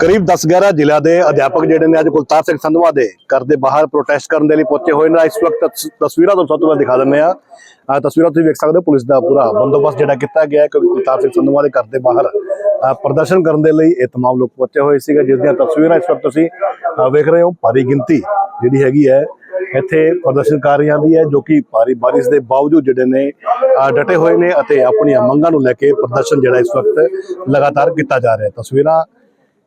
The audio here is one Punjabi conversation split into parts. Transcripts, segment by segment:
ਕਰੀਬ 10-11 ਜ਼ਿਲ੍ਹਾ ਦੇ ਅਧਿਆਪਕ ਜਿਹੜੇ ਨੇ ਅੱਜ ਕੁਲਤਾਰ ਸਿੰਘ ਸੰਧਵਾ ਦੇ ਘਰ ਦੇ ਬਾਹਰ ਪ੍ਰੋਟੈਸਟ ਕਰਨ ਦੇ ਲਈ ਪਹੁੰਚੇ ਹੋਏ ਨੇ। ਇਸ ਵਕਤ ਤਸਵੀਰਾਂ ਤੁਹਾਨੂੰ ਸਭ ਤੋਂ ਪਹਿਲਾਂ ਦਿਖਾ ਦਿੰਦੇ ਆ ਆ ਤਸਵੀਰਾਂ ਤੁਸੀਂ ਵੇਖ ਸਕਦੇ ਹੋ, ਪੁਲਿਸ ਦਾ ਪੂਰਾ ਬੰਦੋਬਸਤ ਜਿਹੜਾ ਕੀਤਾ ਗਿਆ ਹੈ ਕਿਉਂਕਿ ਕੁਲਤਾਰ ਸਿੰਘ ਸੰਧਵਾ ਦੇ ਘਰ ਦੇ ਬਾਹਰ ਪ੍ਰਦਰਸ਼ਨ ਕਰਨ ਦੇ ਲਈ ਇਹ ਤਮਾਮ ਲੋਕ ਪਹੁੰਚੇ ਹੋਏ ਸੀਗੇ, ਜਿਸ ਦੀਆਂ ਤਸਵੀਰਾਂ ਇਸ ਵਕਤ ਤੁਸੀਂ ਵੇਖ ਰਹੇ ਹੋ। ਭਾਰੀ ਗਿਣਤੀ ਜਿਹੜੀ ਹੈਗੀ ਹੈ, ਇੱਥੇ ਪ੍ਰਦਰਸ਼ਨਕਾਰੀਆਂ ਦੀ ਹੈ, ਜੋ ਕਿ ਭਾਰੀ ਬਾਰਿਸ਼ ਦੇ ਬਾਵਜੂਦ ਜਿਹੜੇ ਨੇ ਡਟੇ ਹੋਏ ਨੇ ਅਤੇ ਆਪਣੀਆਂ ਮੰਗਾਂ ਨੂੰ ਲੈ ਕੇ ਪ੍ਰਦਰਸ਼ਨ ਜਿਹੜਾ ਇਸ ਵਕਤ ਲਗਾਤਾਰ ਕੀਤਾ ਜਾ ਰਿਹਾ ਹੈ। ਤਸਵੀਰਾਂ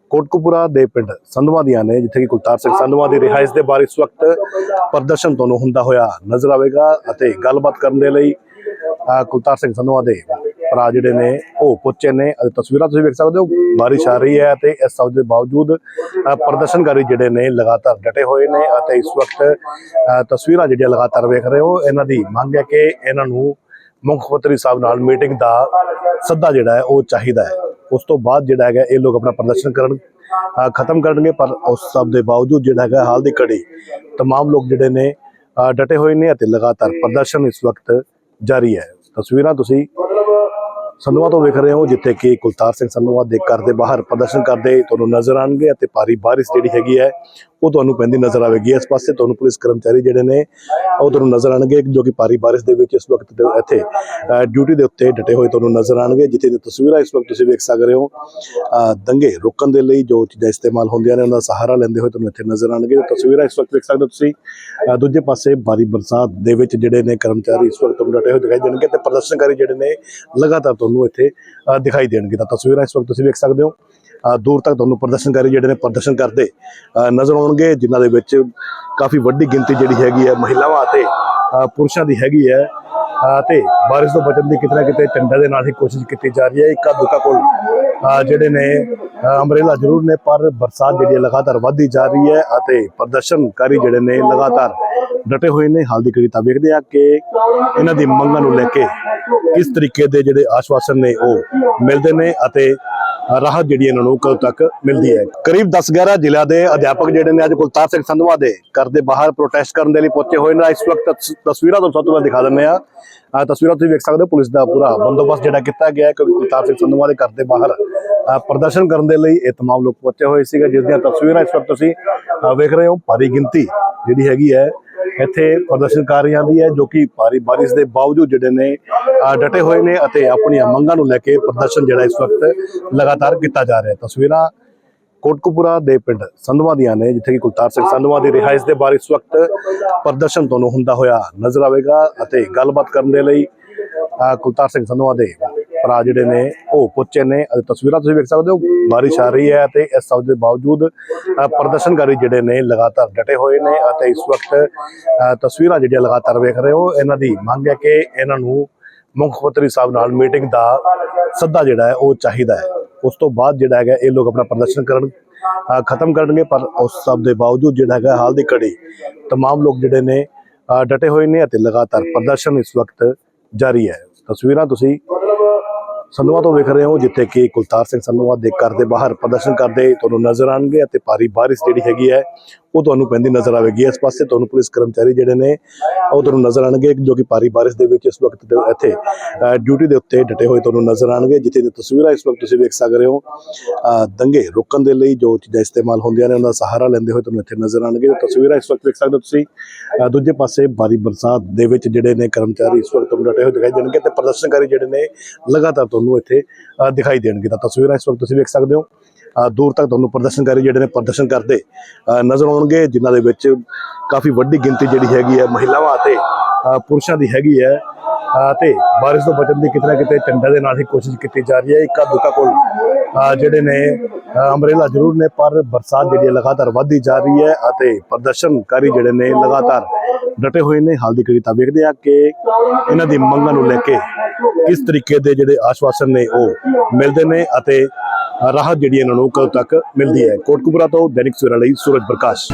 ਕੋਟਕਪੂਰਾ ਦੇ ਪਿੰਡ ਸੰਧਵਾ ਦੀਆਂ ਨੇ, ਜਿੱਥੇ ਕਿ ਕੁਲਤਾਰ ਸਿੰਘ ਸੰਧਵਾ ਦੀ ਰਿਹਾਇਸ਼ ਦੇ ਬਾਰੇ ਇਸ ਵਕਤ ਪ੍ਰਦਰਸ਼ਨ ਤੁਹਾਨੂੰ ਹੁੰਦਾ ਹੋਇਆ ਨਜ਼ਰ ਆਵੇਗਾ ਅਤੇ ਗੱਲਬਾਤ ਕਰਨ ਦੇ ਲਈ ਕੁਲਤਾਰ ਸਿੰਘ ਸੰਧਵਾ ਦੇ ਭਰਾ ਜਿਹੜੇ ਨੇ, ਉਹ ਪੁੱਛੇ ਨੇ। ਅਤੇ ਤਸਵੀਰਾਂ ਤੁਸੀਂ ਵੇਖ ਸਕਦੇ ਹੋ, ਬਾਰਿਸ਼ ਆ ਰਹੀ ਹੈ ਤੇ ਇਸ ਸਭ ਦੇ ਬਾਵਜੂਦ ਪ੍ਰਦਰਸ਼ਨਕਾਰੀ ਜਿਹੜੇ ਨੇ ਲਗਾਤਾਰ ਡਟੇ ਹੋਏ ਨੇ ਅਤੇ ਇਸ ਵਕਤ ਤਸਵੀਰਾਂ ਜਿਹੜੀਆਂ ਲਗਾਤਾਰ ਵੇਖ ਰਹੇ ਹੋ, ਇਹਨਾਂ ਦੀ ਮੰਗ ਹੈ ਕਿ ਇਹਨਾਂ ਨੂੰ ਮੁੱਖ ਮੰਤਰੀ ਸਾਹਿਬ ਨਾਲ ਮੀਟਿੰਗ ਦਾ ਸੱਦਾ ਜਿਹੜਾ ਹੈ, ਉਹ ਚਾਹੀਦਾ ਹੈ। ਉਸ ਤੋਂ ਬਾਅਦ ਜਿਹੜਾ ਹੈਗਾ ਇਹ ਲੋਕ ਆਪਣਾ ਪ੍ਰਦਰਸ਼ਨ ਕਰਨ ਅ, ਖਤਮ ਕਰਨਗੇ ਪਰ ਉਸ ਸਭ ਦੇ ਬਾਵਜੂਦ ਜਿਹੜਾ ਹੈਗਾ ਹਾਲ ਦੀ ਘੜੀ तमाम ਲੋਕ ਜਿਹੜੇ ਨੇ ਅ, ਡਟੇ ਹੋਏ ਨੇ ਅਤੇ ਲਗਾਤਾਰ ਪ੍ਰਦਰਸ਼ਨ ਇਸ ਵਕਤ ਜਾਰੀ ਹੈ ਤਸਵੀਰਾਂ ਤੁਸੀਂ ਸੰਧਵਾ ਤੋਂ ਵੇਖ ਰਹੇ ਹੋ, ਜਿੱਥੇ ਕਿ ਕੁਲਤਾਰ ਸਿੰਘ ਸੰਧਵਾ ਦੇ ਘਰ ਦੇ ਬਾਹਰ ਪ੍ਰਦਰਸ਼ਨ ਕਰਦੇ ਤੁਹਾਨੂੰ ਨਜ਼ਰ ਆਣਗੇ ਅਤੇ ਭਾਰੀ ਬਾਰਿਸ਼ ਜਿਹੜੀ ਹੈਗੀ ਹੈ, ਉਹ ਤੁਹਾਨੂੰ ਪੈਂਦੀ ਨਜ਼ਰ ਆਵੇਗੀ। ਇਸ ਪਾਸੇ ਤੁਹਾਨੂੰ ਪੁਲਿਸ ਕਰਮਚਾਰੀ ਜਿਹੜੇ ਨੇ, ਉਹ ਤੁਹਾਨੂੰ ਨਜ਼ਰ ਆਣਗੇ ਜੋ ਕਿ ਭਾਰੀ ਬਾਰਿਸ਼ ਦੇ ਵਿੱਚ ਇਸ ਵਕਤ ਇੱਥੇ ਡਿਊਟੀ ਦੇ ਉੱਤੇ ਡਟੇ ਹੋਏ ਤੁਹਾਨੂੰ ਨਜ਼ਰ ਆਣਗੇ ਜਿੱਥੇ ਦੀ ਤਸਵੀਰਾਂ ਇਸ ਵਕਤ ਤੁਸੀਂ ਵੇਖ ਸਕਦੇ ਹੋ। ਦੰਗੇ ਰੋਕਣ ਦੇ ਲਈ ਜੋ ਚੀਜ਼ਾਂ ਇਸਤੇਮਾਲ ਹੁੰਦੀਆਂ ਨੇ, ਉਹਨਾਂ ਦਾ ਸਹਾਰਾ ਲੈਂਦੇ ਹੋਏ ਤੁਹਾਨੂੰ ਇੱਥੇ ਨਜ਼ਰ ਆਣਗੇ ਤਸਵੀਰਾਂ ਇਸ ਵਕਤ ਵੇਖ ਸਕਦੇ ਹੋ ਤੁਸੀਂ। ਦੂਜੇ ਪਾਸੇ ਭਾਰੀ ਬਰਸਾਤ ਦੇ ਵਿੱਚ ਜਿਹੜੇ ਨੇ ਕਰਮਚਾਰੀ ਇਸ ਵਕਤ ਤੁਹਾਨੂੰ ਡਟੇ ਹੋਏ ਦਿਖਾਈ ਦੇਣਗੇ ਤੇ ਪ੍ਰਦਰਸ਼ਨਕਾਰੀ ਜਿਹੜੇ ਨੇ, ਲਗਾਤਾਰ ਤੁਹਾਨੂੰ ਇੱਥੇ ਦਿਖਾਈ ਦੇਣਗੇ। ਤਾਂ ਤਸਵੀਰਾਂ ਇਸ ਵਕਤ ਤੁਸੀਂ ਵੇਖ ਸਕਦੇ ਹੋ। ਦੂਰ ਤੱਕ ਤੁਹਾਨੂੰ ਪ੍ਰਦਰਸ਼ਨਕਾਰੀ ਜਿਹੜੇ ਨੇ ਪ੍ਰਦਰਸ਼ਨ ਕਰਦੇ ਨਜ਼ਰ ਆਉਣਗੇ ਜਿਨ੍ਹਾਂ ਦੇ ਵਿੱਚ ਕਾਫੀ ਵੱਡੀ ਗਿਣਤੀ ਜਿਹੜੀ ਹੈਗੀ ਹੈ ਮਹਿਲਾਵਾਂ ਅਤੇ ਪੁਰਸ਼ਾਂ ਦੀ ਹੈਗੀ ਹੈ। ਅ, ਤੇ ਬਾਰਿਸ਼ ਤੋਂ ਬਚਣ ਦੀ ਕਿਤੇ ਨਾ ਕਿਤੇ ਝੰਡਾ ਦੇ ਨਾਲ ਹੀ ਕੋਸ਼ਿਸ਼ ਕੀਤੀ ਜਾ ਰਹੀ ਹੈ। ਇੱਕਾ ਦੁੱਕਾ ਕੋਲ ਜਿਹੜੇ ਨੇ ਅ, ਅੰਬਰੇਲਾ ਜ਼ਰੂਰ ਨੇ ਪਰ ਬਰਸਾਤ ਜਿਹੜੀ ਹੈ ਲਗਾਤਾਰ ਵਧਦੀ ਜਾ ਰਹੀ ਹੈ ਅਤੇ ਪ੍ਰਦਰਸ਼ਨਕਾਰੀ ਜਿਹੜੇ ਨੇ ਲਗਾਤਾਰ ਡਟੇ ਹੋਏ ਨੇ ਹਾਲ ਦੀ ਘੜੀ ਤਾਂ ਵੇਖਦੇ ਆ ਕਿ ਇਹਨਾਂ ਦੀ ਮੰਗਾਂ ਨੂੰ ਲੈ ਕੇ ਕਿਸ ਤਰੀਕੇ ਦੇ ਜਿਹੜੇ ਆਸ਼ਵਾਸਨ ਨੇ ਉਹ ਮਿਲਦੇ ਨੇ ਅਤੇ ਰਾਹਤ ਜਿਹੜੀ ਇਹਨਾਂ ਨੂੰ ਕਦੋਂ ਤੱਕ ਮਿਲਦੀ ਹੈ ਕਰੀਬ 10-11 ਜ਼ਿਲ੍ਹਿਆਂ ਦੇ ਅਧਿਆਪਕ ਜਿਹੜੇ ਨੇ ਅੱਜ ਕੁਲਤਾਰ ਸਿੰਘ ਸੰਧਵਾ ਦੇ ਘਰ ਦੇ ਬਾਹਰ ਪ੍ਰੋਟੈਸਟ ਕਰਨ ਦੇ ਲਈ ਪਹੁੰਚੇ ਹੋਏ ਨੇ ਇਸ ਵਕਤ ਤਸ- ਤਸਵੀਰਾਂ ਤੋਂ ਸਭ ਤੋਂ ਪਹਿਲਾਂ ਦਿਖਾ ਦਿੰਦੇ ਆ ਆਹ ਤਸਵੀਰਾਂ ਤੁਸੀਂ ਵੇਖ ਸਕਦੇ ਹੋ ਪੁਲਿਸ ਦਾ ਪੂਰਾ ਬੰਦੋਬਸਤ ਜਿਹੜਾ ਕੀਤਾ ਗਿਆ ਹੈ ਕਿਉਂਕਿ ਕੁਲਤਾਰ ਸਿੰਘ ਸੰਧਵਾ ਦੇ ਘਰ ਦੇ ਬਾਹਰ ਅਹ, ਪ੍ਰਦਰਸ਼ਨ ਕਰਨ ਦੇ ਲਈ ਇਹ तमाम ਲੋਕ ਪਹੁੰਚੇ ਹੋਏ ਸੀਗੇ ਜਿਸ ਦੀਆਂ ਤਸਵੀਰਾਂ ਇਸ ਵਕਤ ਤੁਸੀਂ ਅਹ, ਵੇਖ ਰਹੇ ਹੋ ਭਾਰੀ ਗਿਣਤੀ ਜਿਹੜੀ ਹੈਗੀ ਹੈ ਇੱਥੇ ਪ੍ਰਦਰਸ਼ਨਕਾਰੀਆਂ ਦੀ ਹੈ ਜੋ ਕਿ ਭਾਰੀ ਬਾਰਿਸ਼ ਦੇ ਬਾਵਜੂਦ ਜਿਹੜੇ ਨੇ ਡਟੇ ਹੋਏ ਨੇ ਅਤੇ ਆਪਣੀਆਂ ਮੰਗਾਂ ਨੂੰ ਲੈ ਕੇ ਪ੍ਰਦਰਸ਼ਨ ਜਿਹੜਾ ਇਸ ਵਕਤ ਲਗਾਤਾਰ ਕੀਤਾ ਜਾ ਰਿਹਾ ਹੈ। ਤਸਵੀਰਾਂ ਕੋਟਕਪੂਰਾ ਦੇ ਪਿੰਡ ਸੰਧਵਾ ਦੀਆਂ ਨੇ ਜਿੱਥੇ ਕਿ ਕੁਲਤਾਰ ਸਿੰਘ ਸੰਧਵਾ ਦੀ ਰਿਹਾਇਸ਼ ਦੇ ਬਾਰੇ ਇਸ ਵਕਤ ਪ੍ਰਦਰਸ਼ਨ ਤੁਹਾਨੂੰ ਹੁੰਦਾ ਹੋਇਆ ਨਜ਼ਰ ਆਵੇਗਾ ਅਤੇ ਗੱਲਬਾਤ ਕਰਨ ਦੇ ਲਈ ਅਹ, ਕੁਲਤਾਰ ਸਿੰਘ ਸੰਧਵਾ ਦੇ ਭਰਾ ਜਿਹੜੇ ਨੇ ਉਹ ਪਹੁੰਚੇ ਨੇ ਅਤੇ ਤਸਵੀਰਾਂ ਤੁਸੀਂ ਵੇਖ ਸਕਦੇ ਹੋ ਬਾਰਿਸ਼ ਆ ਰਹੀ ਹੈ ਤੇ ਇਸ ਸਭ ਦੇ ਬਾਵਜੂਦ ਅਹ, ਪ੍ਰਦਰਸ਼ਨਕਾਰੀ ਜਿਹੜੇ ਨੇ ਲਗਾਤਾਰ ਡਟੇ ਹੋਏ ਨੇ ਅਤੇ ਇਸ ਵਕਤ ਅਹ, ਤਸਵੀਰਾਂ ਜਿਹੜੀਆਂ ਲਗਾਤਾਰ ਵੇਖ ਰਹੇ ਹੋ ਇਹਨਾਂ ਦੀ ਮੰਗ ਹੈ ਕਿ ਇਹਨਾਂ ਨੂੰ ਮੁੱਖ ਮੰਤਰੀ ਸਾਹਿਬ ਨਾਲ ਮੀਟਿੰਗ ਦਾ ਸੱਦਾ ਜਿਹੜਾ ਹੈ ਉਹ ਚਾਹੀਦਾ ਹੈ ਉਸ ਤੋਂ ਬਾਅਦ ਜਿਹੜਾ ਹੈਗਾ ਇਹ ਲੋਕ ਆਪਣਾ ਪ੍ਰਦਰਸ਼ਨ ਕਰਨ ਅ, ਖਤਮ ਕਰਨਗੇ ਪਰ ਉਸ ਸਭ ਦੇ ਬਾਵਜੂਦ ਜਿਹੜਾ ਹੈਗਾ ਹਾਲ ਦੀ ਘੜੀ तमाम ਲੋਕ ਜਿਹੜੇ ਨੇ ਅ, ਡਟੇ ਹੋਏ ਨੇ ਅਤੇ ਲਗਾਤਾਰ ਪ੍ਰਦਰਸ਼ਨ ਇਸ ਵਕਤ ਜਾਰੀ ਹੈ ਤਸਵੀਰਾਂ ਤੁਸੀਂ ਸੰਧਵਾ ਤੋਂ ਵੇਖ ਰਹੇ ਹੋ, ਜਿੱਥੇ ਕਿ ਕੁਲਤਾਰ ਸਿੰਘ ਸੰਧਵਾ ਦੇ ਘਰ ਦੇ ਬਾਹਰ ਪ੍ਰਦਰਸ਼ਨ ਕਰਦੇ ਤੁਹਾਨੂੰ ਨਜ਼ਰ ਆਣਗੇ ਅਤੇ ਭਾਰੀ ਬਾਰਿਸ਼ ਜਿਹੜੀ ਹੈਗੀ ਹੈ ਉਹ ਤੁਹਾਨੂੰ ਪੈਂਦੀ ਨਜ਼ਰ ਆਵੇਗੀ। ਇਸ ਪਾਸੇ ਤੁਹਾਨੂੰ ਪੁਲਿਸ ਕਰਮਚਾਰੀ ਜਿਹੜੇ ਨੇ, ਉਹ ਤੁਹਾਨੂੰ ਨਜ਼ਰ ਆਣਗੇ ਜੋ ਕਿ ਭਾਰੀ ਬਾਰਿਸ਼ ਦੇ ਵਿੱਚ ਇਸ ਵਕਤ ਇੱਥੇ ਡਿਊਟੀ ਦੇ ਉੱਤੇ ਡਟੇ ਹੋਏ ਤੁਹਾਨੂੰ ਨਜ਼ਰ ਆਣਗੇ ਜਿੱਥੇ ਦੀ ਤਸਵੀਰਾਂ ਇਸ ਵਕਤ ਤੁਸੀਂ ਵੇਖ ਸਕਦੇ ਹੋ। ਦੰਗੇ ਰੋਕਣ ਦੇ ਲਈ ਜੋ ਚੀਜ਼ਾਂ ਇਸਤੇਮਾਲ ਹੁੰਦੀਆਂ ਨੇ, ਉਹਨਾਂ ਦਾ ਸਹਾਰਾ ਲੈਂਦੇ ਹੋਏ ਤੁਹਾਨੂੰ ਇੱਥੇ ਨਜ਼ਰ ਆਣਗੇ ਤਸਵੀਰਾਂ ਇਸ ਵਕਤ ਵੇਖ ਸਕਦੇ ਹੋ ਤੁਸੀਂ ਦੂਜੇ ਪਾਸੇ ਭਾਰੀ ਬਰਸਾਤ ਦੇ ਵਿੱਚ ਜਿਹੜੇ ਨੇ ਕਰਮਚਾਰੀ ਇਸ ਵਕਤ ਤੁਹਾਨੂੰ ਡਟੇ ਹੋਏ ਦਿਖਾਈ ਦੇਣਗੇ ਤੇ ਪ੍ਰਦਰਸ਼ਨਕਾਰੀ ਜਿਹੜੇ ਨੇ ਲਗਾਤਾਰ ਤੁਹਾਨੂੰ ਇੱਥੇ ਦਿਖਾਈ ਦੇਣਗੇ। ਤਾਂ ਤਸਵੀਰਾਂ ਇਸ ਵਕਤ ਤੁਸੀਂ ਵੇਖ ਸਕਦੇ ਹੋ। ਦੂਰ ਤੱਕ ਤੁਹਾਨੂੰ ਪ੍ਰਦਰਸ਼ਨਕਾਰੀ ਜਿਹੜੇ ਨੇ ਪ੍ਰਦਰਸ਼ਨ ਕਰਦੇ ਨਜ਼ਰ ਆਉਣਗੇ ਜਿਨ੍ਹਾਂ ਦੇ ਵਿੱਚ ਕਾਫੀ ਵੱਡੀ ਗਿਣਤੀ ਜਿਹੜੀ ਹੈਗੀ ਹੈ ਮਹਿਲਾਵਾਂ ਅਤੇ ਪੁਰਸ਼ਾਂ ਦੀ ਹੈਗੀ ਹੈ। ਅ, ਤੇ ਬਾਰਿਸ਼ ਤੋਂ ਬਚਣ ਦੀ ਕਿਤੇ ਨਾ ਕਿਤੇ ਝੰਡਾ ਦੇ ਨਾਲ ਹੀ ਕੋਸ਼ਿਸ਼ ਕੀਤੀ ਜਾ ਰਹੀ ਹੈ। ਇੱਕਾ ਦੁੱਕਾ ਕੋਲ ਜਿਹੜੇ ਨੇ ਅ, ਅੰਬਰੇਲਾ ਜ਼ਰੂਰ ਨੇ ਪਰ ਬਰਸਾਤ ਜਿਹੜੀ ਹੈ ਲਗਾਤਾਰ ਵਧਦੀ ਜਾ ਰਹੀ ਹੈ ਅਤੇ ਪ੍ਰਦਰਸ਼ਨਕਾਰੀ ਜਿਹੜੇ ਨੇ ਲਗਾਤਾਰ ਡਟੇ ਹੋਏ ਨੇ। ਹਾਲ ਦੀ ਘੜੀ ਤਾਂ ਵੇਖਦੇ ਆ ਕਿ ਇਹਨਾਂ ਦੀ ਮੰਗਾਂ ਨੂੰ ਲੈ ਕੇ ਕਿਸ ਤਰੀਕੇ ਦੇ ਜਿਹੜੇ ਆਸ਼ਵਾਸਨ ਨੇ ਉਹ ਮਿਲਦੇ ਨੇ ਅਤੇ ਰਾਹਤ ਜਿਹੜੀ ਇਹਨਾਂ ਨੂੰ ਕਦੋਂ ਤੱਕ ਮਿਲਦੀ ਹੈ? ਕੋਟਕਪੂਰਾ ਤੋਂ ਦੈਨਿਕ ਸਵੇਰਾ ਲਈ ਸੂਰਜ ਪ੍ਰਕਾਸ਼।